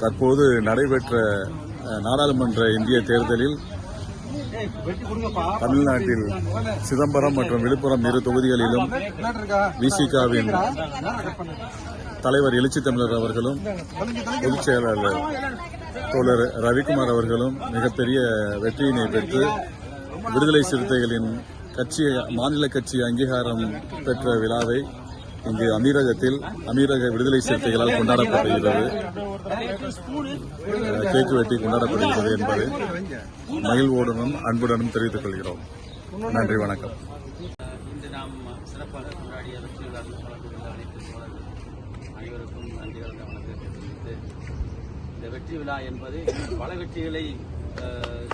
தற்போது நடைபெற்ற நாடாளுமன்ற இந்திய தேர்தலில் தமிழ்நாட்டில் சிதம்பரம் மற்றும் விழுப்புரம் இரு தொகுதிகளிலும் விசிகாவின் தலைவர் எழுச்சி தமிழர் அவர்களும் பொதுச் செயலாளர் தோழர் ரவிக்குமார் அவர்களும் மிகப்பெரிய வெற்றியினை பெற்று விடுதலை சிறுத்தைகளின் கட்சி மாநில கட்சி அங்கீகாரம் பெற்ற விழாவை இங்கு அமீரகத்தில் அமீரக விடுதலை சிறுத்தைகளால் கொண்டாடப்படுகிறது. கேக்கு வெட்டி கொண்டாடப்படுகிறது என்பது மகிழ்வோடனும் அன்புடனும் தெரிவித்துக் கொள்கிறோம். நன்றி வணக்கம். இன்று நாம் சிறப்பாக கொண்டாடிய வெற்றி விழாவில் அனைத்து தோழர்கள் அனைவருக்கும் நன்றி வணக்கத்தை தெரிவித்து இந்த வெற்றி விழா என்பது பல வெற்றிகளை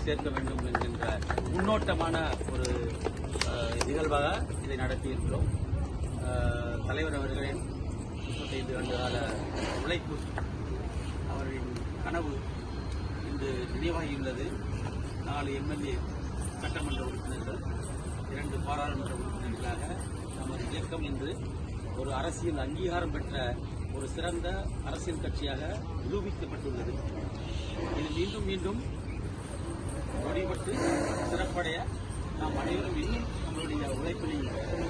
சேர்க்க வேண்டும் என்கின்ற முன்னோட்டமான ஒரு நிகழ்வாக இதை நடத்தியிருக்கிறோம். தலைவர் அவர்களின் முப்பத்தைந்து ஆண்டு கால உழைப்பு அவர்களின் கனவு இன்று நினைவாகியுள்ளது நாலு எம்எல்ஏ சட்டமன்ற உறுப்பினர்கள் இரண்டு பாராளுமன்ற உறுப்பினர்களாக நமது இயக்கம் இன்று ஒரு அரசியல் அங்கீகாரம் பெற்ற ஒரு சிறந்த அரசியல் கட்சியாக நிரூபிக்கப்பட்டுள்ளது. இது மீண்டும் மீண்டும் வழிபட்டு சிறப்படைய நாம் அனைவரும் இன்னும் நம்மளுடைய உழைப்பினை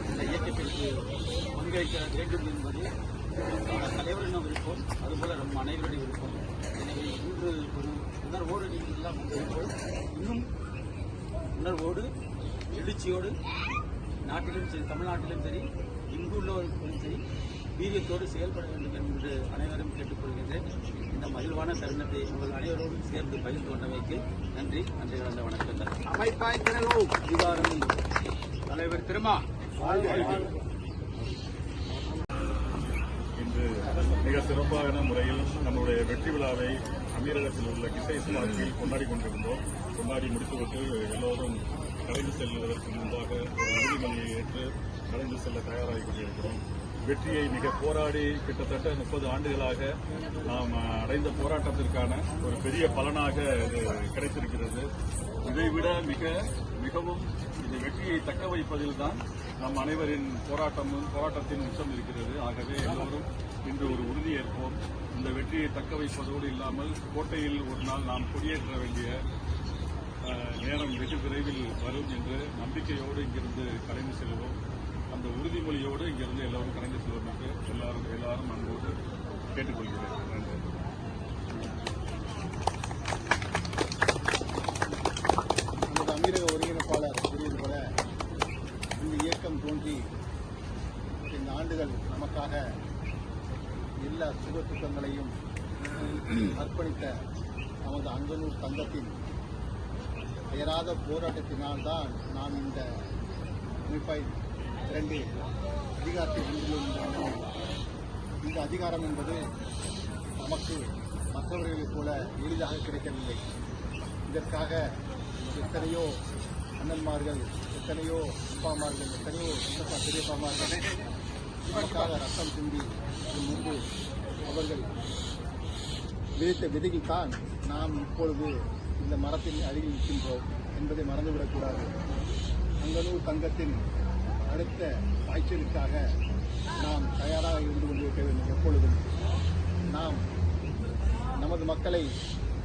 இந்த இயக்கத்திற்கு பங்களிக்க வேண்டும் என்பது தலைவரின் விருப்பம் அதுபோல நம் அனைவருடைய விருப்பம் எனவே இன்று ஒரு உணர்வோடு நீங்கள் எல்லாம் வந்திருப்போம் இன்னும் உணர்வோடு எழுச்சியோடு நாட்டிலும் சரி தமிழ்நாட்டிலும் சரி இங்குள்ளவர்களும் சரி வீரியத்தோடு செயல்பட வேண்டும் என்று அனைவரும் கேட்டுக்கொள்கின்றேன். இந்த மகிழ்வான தருணத்தை உங்கள் அனைவரோடும் சேர்ந்து பகிர்ந்து கொண்டமைக்கு நன்றி நன்றி கலந்த வணக்கங்கள். அமைப்பாய் தலைவர் திருமா இன்று மிக சிறப்பான முறையில் நம்முடைய வெற்றி விழாவை அமீரகத்தில் உள்ள கிசை பார்க்கில் கொண்டாடி கொண்டிருந்தோம். கொண்டாடி முடித்துவிட்டு எல்லோரும் கலைந்து செல்வதற்கு முன்பாக ஒரு உறுதிமொழியை ஏற்று கலைந்து செல்ல தயாராகி கொண்டிருக்கிறோம். வெற்றியை மிக போராடி கிட்டத்தட்ட முப்பது ஆண்டுகளாக நாம் அடைந்த போராட்டத்திற்கான ஒரு பெரிய பலனாக இது கிடைத்திருக்கிறது. இதைவிட மிக மிகவும் இந்த வெற்றியை தக்க வைப்பதில் தான் நம் அனைவரின் போராட்டமும் போராட்டத்தின் உச்சம் இருக்கிறது. ஆகவே எல்லோரும் இன்று ஒரு உறுதி ஏற்போம். இந்த வெற்றியை தக்க வைப்பதோடு இல்லாமல் கோட்டையில் ஒரு நாள் நாம் கொடியேற்ற வேண்டிய நேரம் வெகு விரைவில் வரும் என்று நம்பிக்கையோடு இங்கிருந்து கலைந்து செல்வோம். அந்த உறுதிமொழியோடு இங்கிருந்து எல்லோரும் கலைஞர் செல்வதற்கு எல்லாரும் எல்லாரும் அன்போடு கேட்டுக்கொள்கிறேன். நன்றி. நமது அமீரக ஒருங்கிணைப்பாளர் கூறியது போல இந்த இயக்கம் தோன்றி இந்த ஆண்டுகள் நமக்காக எல்லா சுக அர்ப்பணித்த நமது அங்கனூர் தங்கத்தின் அயராத போராட்டத்தினால்தான் நாம் இந்த அமைப்பை இரண்டு அதிகாரத்தை வென்றுள்ளோம் இந்த அதிகாரம் என்பது நமக்கு மற்றவர்களைப் போல எளிதாக கிடைக்கவில்லை. இதற்காக எத்தனையோ அண்ணன்மார்கள் எத்தனையோ அப்பாமார்கள் எத்தனையோ சித்தப்பா பெரியப்பாமார்கள் நமக்காக ரத்தம் சிந்தி முன்பு அவர்கள் விதித்த விதையில் தான் நாம் இப்பொழுது இந்த மரத்தின் அருகில் நிற்கின்றோம் என்பதை மறந்துவிடக்கூடாது. அங்கனூர் தங்கத்தின் அடுத்த பாய்ச்சலுக்காக நாம் தயாராக இருந்து கொண்டிருக்க வேண்டும் எப்பொழுதும். நாம் நமது மக்களை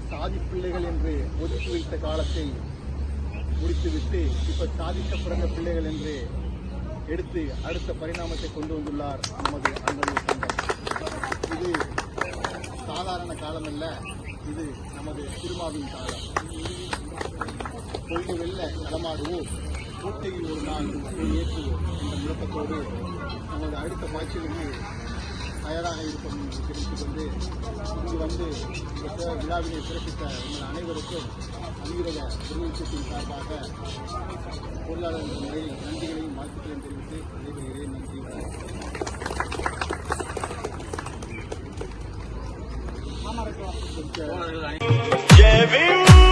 சாதி பிள்ளைகள் என்று ஒதுக்கி வைத்த காலத்தை முடித்துவிட்டு இப்ப சாதிக்க பிறந்த பிள்ளைகள் என்று எடுத்து அடுத்த பரிணாமத்தை கொண்டு வந்துள்ளார் நமது அன்பர்கள் சங்கம் இது சாதாரண காலமல்ல இது நமது திருமாவின் காலம். கொள்கை வெல்ல நடமாடுவோம். கோட்டையில் ஒரு நாள் ஏற்றுவோம் என்ற முழக்கத்தோடு நமது அடுத்த பாய்ச்சலுக்கு தயாராக இருப்போம் என்று தெரிவித்துக் கொண்டு இங்கு வந்து இந்த விழாவினை சிறப்பித்த உங்கள் அனைவருக்கும் அமீரக குடியரசின் சார்பாக பொருளாளர் என்ற முறையில் நன்றிகளையும் வாழ்த்துக்களையும் தெரிவித்து விடைபெறுகிறேன். நன்றி. வணக்கம்.